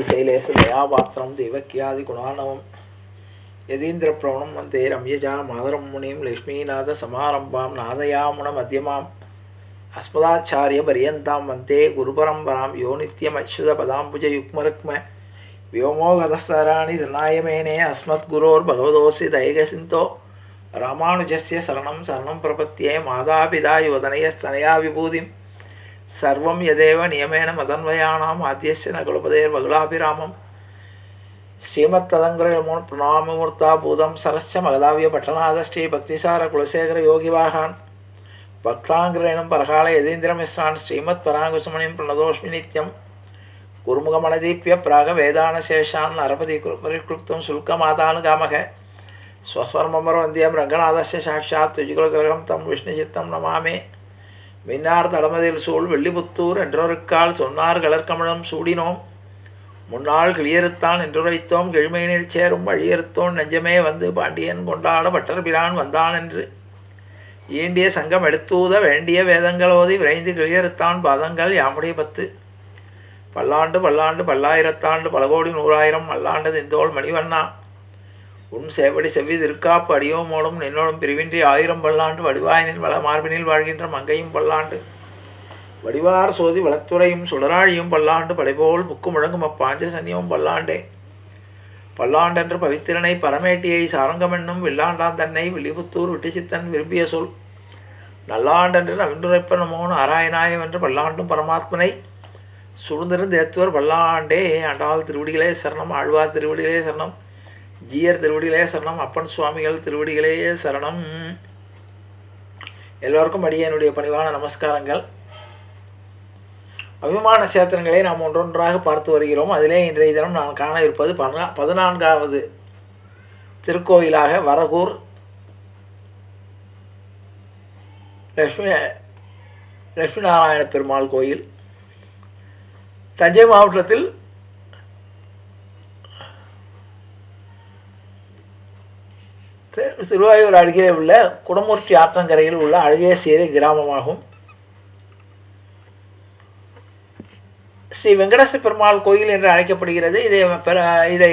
శ్రీశైలేశలయా పాత్రం దేవక్యాది గుణానవం యదీంద్రప్రవణం అంతే రమ్యజా మాదరం మునిం లక్ష్మీనాథ సమారంభాం నాదయాముణ మధ్యమాం అస్మదాచార్య పర్యంతాం వంతే గురుపరంపరాం యో నిత్యమచ్యుత పదాంబుజ యుక్మరుక్మ వ్యోమోగతస్తరాణి ధనాయమేనే అస్మద్గురోర్భగవదోసి దైగసింతో రామానుజస్య శరణం శరణం ప్రపత్యే మాతాపిదాయువదనయస్తనయా విభూతిం சர்வம் எதேவ நியமேன மதன்வயானாம் ஆத்தியசன குலபதேர் பகுலாபிராமம் ஸ்ரீமத் ததங்குரையில் மூணு பிரணாமமூர்த்தா பூதம் சரஸ்ய மகதாவிய பட்டநாத ஸ்ரீ பக்திசார குலசேகர யோகிவாகான். பக்தாங்கிரேனும் பரகால யதீந்திர மிஸ்ரான் ஸ்ரீமத் பராங்குசுமணியும் பிரணதோஷ்மி நித்யம். குருமுகமணதீப்பிய பிராக வேதான சேஷான் நரபதி பரிக்ளுப்தம் சுல்கமாதானுகாமக ஸ்வஸ்வர்மமரவந்தியம் ரங்கநாதஸ்ய சாட்சாத் துஜுகுலகிரகம் தம் விஷ்ணுசித்தம் நமாமே. மின்னார் தளமதில் சூழ் வெள்ளிபுத்தூர் என்றொருக்கால் சொன்னார் கலர்கமலம் சூடினோம். முன்னாள் கிளியறுத்தான் என்றுரைத்தோம் கிழ்மையினில் சேரும் வழியறுத்தோன் நெஞ்சமே வந்து பாண்டியன் கொண்டாட பட்டர் பிரான் வந்தான் என்று. ஈண்டிய சங்கம் எடுத்தூத வேண்டிய வேதங்களோதி விரைந்து கிளியறுத்தான் பாதங்கள் யாமுடைய பத்து. பல்லாண்டு பல்லாண்டு பல்லாயிரத்தாண்டு பல கோடி நூறாயிரம் மல்லாண்டு திந்தோள் மணிவண்ணா. உன் சேவடி செவ்வி திருக்காப்பு அடியோமோடும் நின்னோடும் பிரிவின்றி ஆயிரம் பல்லாண்டு வடிவாயனின் வள மார்பினில் வாழ்கின்ற மங்கையும் பல்லாண்டு. வடிவார் சோதி வளத்துறையும் சுடராழியும் பல்லாண்டு படைபோல் புக்கு முழங்கும் அப்பாஞ்ச சன்னியும் பல்லாண்டே. பல்லாண்டென்று பவித்திரனை பரமேட்டியை சாரங்கமென்னும் வில்லாண்டான் தன்னை வில்லிபுத்தூர் விட்டிசித்தன் விரும்பிய சொல். நல்லாண்டென்று நவின்றுரைப்ப நமோ நாராயணாயம் என்று பல்லாண்டும் பரமாத்மனை சுழ்ந்திருந்தேத்துவர் பல்லாண்டே. ஆண்டாள் திருவடிகளே சரணம் ஆழ்வார் திருவடிகளே சரணம். ஜீயர் திருவடிகளே சரணம். அப்பன் சுவாமிகள் திருவடிகளே சரணம். எல்லோருக்கும் அடியனுடைய பணிவான நமஸ்காரங்கள். அபிமான சேத்திரங்களை நாம் ஒன்றொன்றாக பார்த்து வருகிறோம். அதிலே இன்றைய தினம் நான் காண இருப்பது பதினா பதினான்காவது திருக்கோயிலாக வரகூர் லக்ஷ்மி லக்ஷ்மி நாராயண பெருமாள் கோயில். தஞ்சை மாவட்டத்தில் திருவாயூர் அருகே உள்ள குடமூர்த்தி ஆற்றங்கரையில் உள்ள அழகேசேரி கிராமமாகும். ஸ்ரீ வெங்கடேச பெருமாள் கோயில் என்று அழைக்கப்படுகிறது. இதை இதை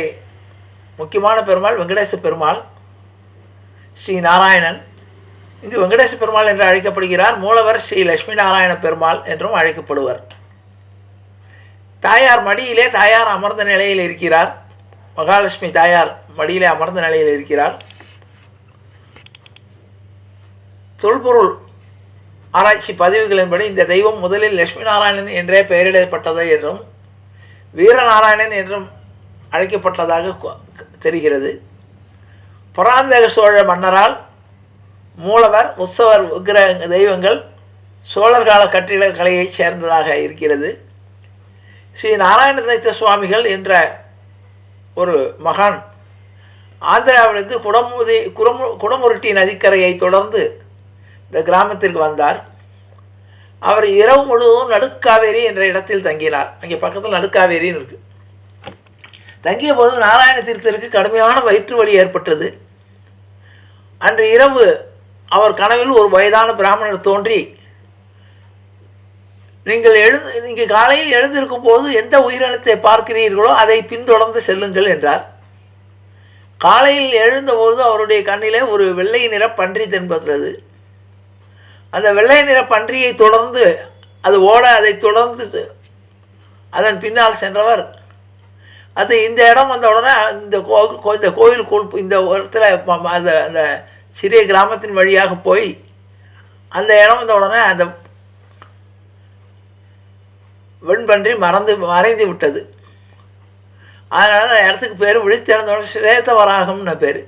முக்கியமான பெருமாள் வெங்கடேச பெருமாள் ஸ்ரீ நாராயணன். இங்கு வெங்கடேச பெருமாள் என்று அழைக்கப்படுகிறார். மூலவர் ஸ்ரீ லட்சுமி நாராயண பெருமாள் என்றும் அழைக்கப்படுவர். தாயார் மடியிலே தாயார் அமர்ந்த நிலையில் இருக்கிறார். மகாலட்சுமி தாயார் மடியிலே அமர்ந்த நிலையில் இருக்கிறார். தொல்பொருள் ஆராய்ச்சி பதிவுகளின்படி இந்த தெய்வம் முதலில் லட்சுமி நாராயணன் என்றே பெயரிடப்பட்டது என்றும் வீரநாராயணன் என்றும் அழைக்கப்பட்டதாக தெரிகிறது. பராந்தக சோழ மன்னரால் மூலவர் உற்சவர் விக்கிரக தெய்வங்கள் சோழர் கால கட்டிடக்கலையைச் சேர்ந்ததாக இருக்கிறது. ஸ்ரீ நாராயண தைத்த சுவாமிகள் என்ற ஒரு மகான் ஆந்திராவிலிருந்து குடமுதி குடமு குடமுருட்டி நதிக்கரையை தொடர்ந்து இந்த கிராமத்திற்கு வந்தார். அவர் இரவு முழுவதும் நடுக்காவேரி என்ற இடத்தில் தங்கினார். அங்கே பக்கத்தில் நடுக்காவேரின்னு இருக்குது தங்கிய போது நாராயண தீர்த்தருக்கு கடுமையான வயிற்று வலி ஏற்பட்டது. அன்று இரவு அவர் கனவில் ஒரு வயதான பிராமணர் தோன்றி நீங்கள் எழுந்து நீங்கள் காலையில் எழுந்திருக்கும் போது எந்த உயிரினத்தை பார்க்கிறீர்களோ அதை பின்தொடர்ந்து செல்லுங்கள் என்றார். காலையில் எழுந்தபோது அவருடைய கண்ணிலே ஒரு வெள்ளை நிற பன்றி தென்படுகிறது அந்த வெள்ளை நிற பன்றியை தொடர்ந்து அது ஓட அதை தொடர்ந்து அதன் பின்னால் சென்றவர். அது இந்த இடம் வந்த உடனே இந்த கோ இந்த கோயில் கோல் இந்த இடத்துல அந்த அந்த சிறிய கிராமத்தின் வழியாக போய் அந்த இடம் வந்த உடனே அந்த வெண்பன்றி மறந்து மறைந்து விட்டது. அதனால அந்த இடத்துக்கு பேர் விழித்திறந்தோட ஸ்வேத வராகம்னு பேர்.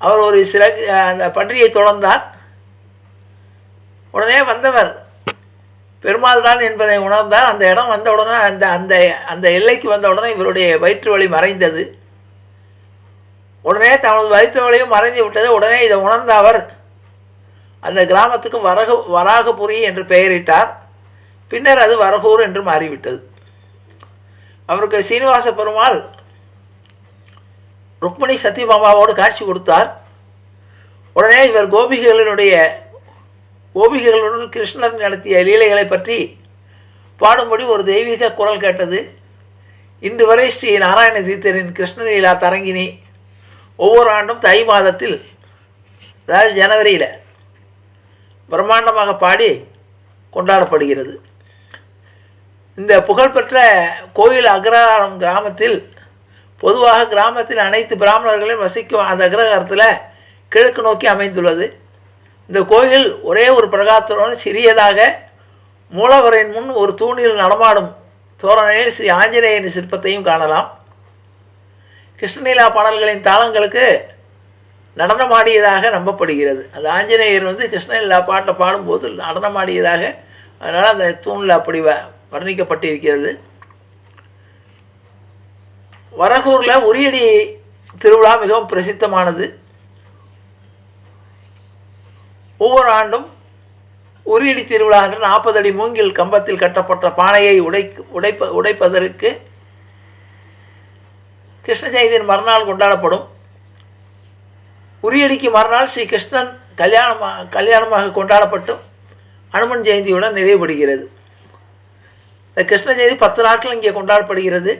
அவர் ஒரு சில அந்த பன்றியை தொடர்ந்தார். உடனே வந்தவர் பெருமாள் தான் என்பதை உணர்ந்தார். அந்த இடம் வந்த உடனே அந்த அந்த அந்த எல்லைக்கு வந்த உடனே இவருடைய வயிற்று வலி மறைந்தது. உடனே தமது வயிற்று வலியும் மறைந்து விட்டது. உடனே இதை உணர்ந்த அவர் அந்த கிராமத்துக்கு வரகு வராகபுரி என்று பெயரிட்டார். பின்னர் அது வரகூர் என்று மாறிவிட்டது. அவருக்கு சீனிவாச பெருமாள் ருக்மணி சத்யபாமாவோடு காட்சி கொடுத்தார். உடனே இவர் கோபிகளினுடைய கோபிகளுடன் கிருஷ்ணர் நடத்திய லீலைகளை பற்றி பாடும்படி ஒரு தெய்வீக குரல் கேட்டது. இன்று வரை ஸ்ரீ நாராயண தீர்த்தரின் கிருஷ்ணலீலா தரங்கினி ஒவ்வொரு ஆண்டும் தை மாதத்தில் அதாவது ஜனவரியில் பிரம்மாண்டமாக பாடி கொண்டாடப்படுகிறது. இந்த புகழ்பெற்ற கோயில் அக்ரஹாரம் கிராமத்தில் பொதுவாக கிராமத்தில் அனைத்து பிராமணர்களையும் வசிக்கும் அந்த அக்ரகாரத்தில் கிழக்கு நோக்கி அமைந்துள்ளது. இந்த கோயில் ஒரே ஒரு பிரகாரத்துடன் சிறியதாக மூலவரின் முன் ஒரு தூணில் நடமாடும் தோரணையில் ஸ்ரீ ஆஞ்சநேயரின் சிற்பத்தையும் காணலாம். கிருஷ்ணலீலா பாடல்களின் தாளங்களுக்கு நடனமாடியதாக நம்பப்படுகிறது. அந்த ஆஞ்சநேயர் வந்து கிருஷ்ணலீலா பாட்டை பாடும்போது நடனமாடியதாக அதனால் அந்த தூணில் அப்படி வ வர்ணிக்கப்பட்டிருக்கிறது. வரகூரில் உரியடி திருவிழா மிகவும் பிரசித்தமானது. ஒவ்வொரு ஆண்டும் உரியடி திருவிழா என்று நாற்பது அடி மூங்கில் கம்பத்தில் கட்டப்பட்ட பானையை உடை உடைப்ப உடைப்பதற்கு கிருஷ்ண ஜெயந்தியின் மறுநாள் கொண்டாடப்படும். உரியடிக்கு மறுநாள் ஸ்ரீ கிருஷ்ணன் கல்யாணமாக கல்யாணமாக கொண்டாடப்பட்டும் அனுமன் ஜெயந்தியுடன் நிறைவுபடுகிறது. இந்த கிருஷ்ண ஜெயந்தி பத்து நாட்கள் இங்கே கொண்டாடப்படுகிறது.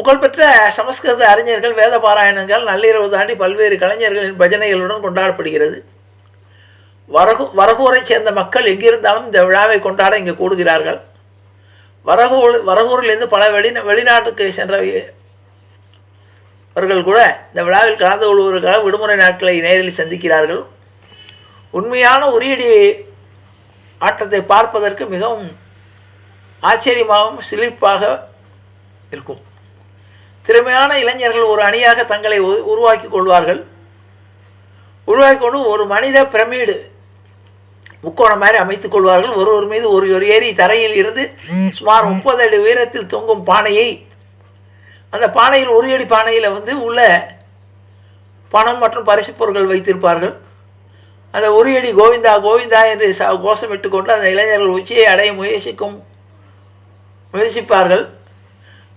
புகழ்பெற்ற சமஸ்கிருத அறிஞர்கள் வேத பாராயணங்கள் நள்ளிரவு தாண்டி பல்வேறு கலைஞர்களின் பஜனைகளுடன் கொண்டாடப்படுகிறது. வரகு வரகூரைச் சேர்ந்த மக்கள் எங்கிருந்தாலும் இந்த விழாவை கொண்டாட இங்கே கூடுகிறார்கள். வரகூர் வரகூரிலிருந்து பல வெளி வெளிநாட்டுக்கு சென்றவர்கள் கூட இந்த விழாவில் கலந்து கொள்வதற்காக விடுமுறை நாட்களை நேரில் சந்திக்கிறார்கள். உண்மையான உரியடி ஆட்டத்தை பார்ப்பதற்கு மிகவும் ஆச்சரியமாகவும் சிலிர்ப்பாக இருக்கும். திறமையான இளைஞர்கள் ஒரு அணியாக தங்களை உ- உருவாக்கி கொள்வார்கள். உருவாக்கி கொண்டு ஒரு மனித பிரமிடு முக்கோணம் மாதிரி அமைத்துக் கொள்வார்கள். ஒருவர் மீது ஒரு ஒரு ஏரி தரையில் இருந்து சுமார் முப்பது அடி உயரத்தில் தொங்கும் பானையை அந்த பானையில் ஒரு அடி பானையில் வந்து உள்ள பணம் மற்றும் பரிசுப் பொருட்கள் வைத்திருப்பார்கள். அந்த ஒரு அடி கோவிந்தா கோவிந்தா என்று ச கோஷமிட்டு கொண்டு அந்த இளைஞர்கள் உச்சியை அடைய முயற்சிக்கும் முயற்சிப்பார்கள்.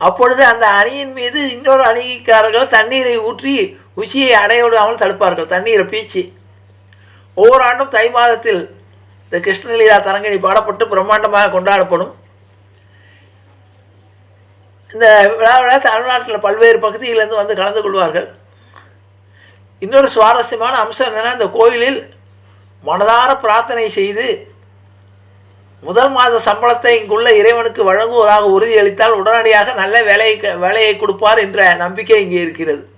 அப்பொழுது அந்த அணியின் மீது இன்னொரு அணிக்காரர்கள் தண்ணீரை ஊற்றி உச்சியை அடைய விடாமல் தடுப்பார்கள். தண்ணீரை பீச்சி. ஒவ்வொரு ஆண்டும் தை மாதத்தில் இந்த கிருஷ்ணலீலா தரங்கணி பாடப்பட்டு பிரம்மாண்டமாக கொண்டாடப்படும். இந்த விழாவில் தமிழ்நாட்டில் பல்வேறு பகுதியிலேருந்து வந்து கலந்து கொள்வார்கள். இன்னொரு சுவாரஸ்யமான அம்சம் என்னென்னா இந்த கோயிலில் மனதார பிரார்த்தனை செய்து முதல் மாத சம்பளத்தை இங்குள்ள இறைவனுக்கு வழங்குவதாக உறுதியளித்தால் உடனடியாக நல்ல வேலையை க- வேலையை கொடுப்பார் என்ற நம்பிக்கை இங்கே இருக்கிறது.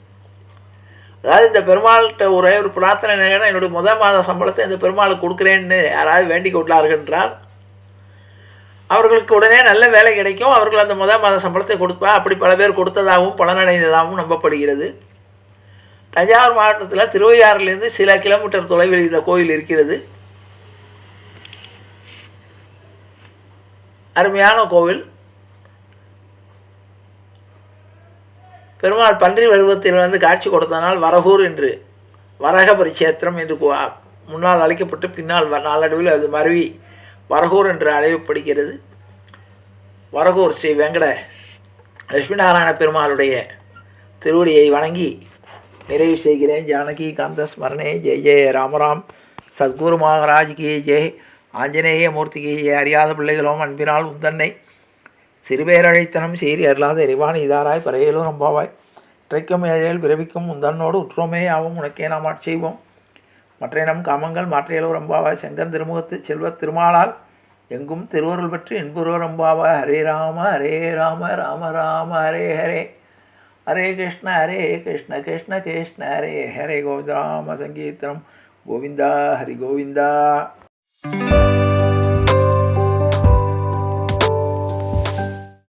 அதாவது இந்த பெருமாள்கிட்ட ஒரே ஒரு பிரார்த்தனை என்னன்னா, என்னுடைய முதல் மாத சம்பளத்தை இந்த பெருமாளுக்கு கொடுக்குறேன்னு யாராவது வேண்டிக் கொண்டார்கள் என்றால் அவர்களுக்கு உடனே நல்ல வேலை கிடைக்கும். அவர்கள் அந்த முதல் மாத சம்பளத்தை கொடுப்பா அப்படி பல பேர் கொடுத்ததாகவும் பலனடைந்ததாகவும் நம்பப்படுகிறது. தஞ்சாவூர் மாவட்டத்தில் திருவையாறுலேருந்து சில கிலோமீட்டர் தொலைவில் இந்த கோயில் இருக்கிறது. அருமையான கோவில். பெருமாள் பன்றி வருவத்தில் வந்து காட்சி கொடுத்தனால் வரகூர் என்று வரக பரிச்சேத்திரம் என்று முன்னால் அழைக்கப்பட்டு பின்னால் வ- நாளடைவில் அது மருவி வரகூர் என்று அழைக்கப்படுகிறது. வரகூர் ஸ்ரீ வெங்கட லட்சுமிநாராயண பெருமாளுடைய திருவடியை வணங்கி நிறைவு செய்கிறேன். ஜானகி காந்த ஸ்மரணே ஜெய ஜெய. ராமராம். சத்குரு மகாராஜ் கி. ஜெய் ஆஞ்சநேய மூர்த்திகையை அறியாத பிள்ளைகளும் அன்பினால் உந்தன்னை சிறுபேரழைத்தனம் சீறி அருளாத எரிவான் இதாராய் பறையலும் நம்பாவாய் இற்றைக்கும் ஏழையில் பிறவிக்கும் உந்தன்னோடு உற்றோமே ஆவும் உனக்கே நாம் ஆட்செய்வோம் மற்ற நம் காமங்கள் மாற்றியலோ ரம்பாவாய் செங்கன் திருமுகத்து செல்வத் திருமாலால் எங்கும் திருவருள் பற்றி என்புருவ ரம்பாவாய் ஹரே ராம ஹரே ராம ராம ராம ஹரே ஹரே. ஹரே கிருஷ்ண ஹரே கிருஷ்ண கிருஷ்ண கிருஷ்ண ஹரே ஹரே கோவிந்த ராம சங்கீர்த்தனம். கோவிந்தா ஹரி கோவிந்தா.